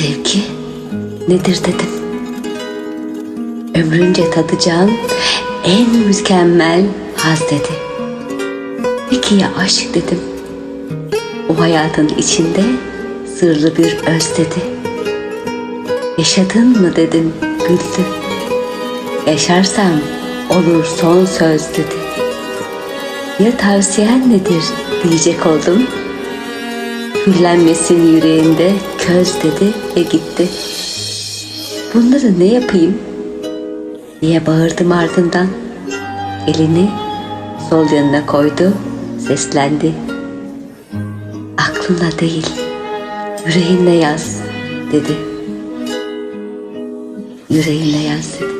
Sevgi nedir dedim. Ömrünce tadacağın en mükemmel haz dedi. Peki ya aşk dedim. O hayatın içinde sırlı bir öz dedi. Yaşadın mı dedim güldü. Yaşarsam olur son söz dedi. Ya tavsiyen nedir diyecek oldum. Hürlenmesin yüreğinde köz dedi ve gitti. Bunları ne yapayım diye bağırdım ardından. Elini sol yanına koydu, seslendi. Aklına değil, yüreğinle yaz dedi. Yüreğinle yaz dedi.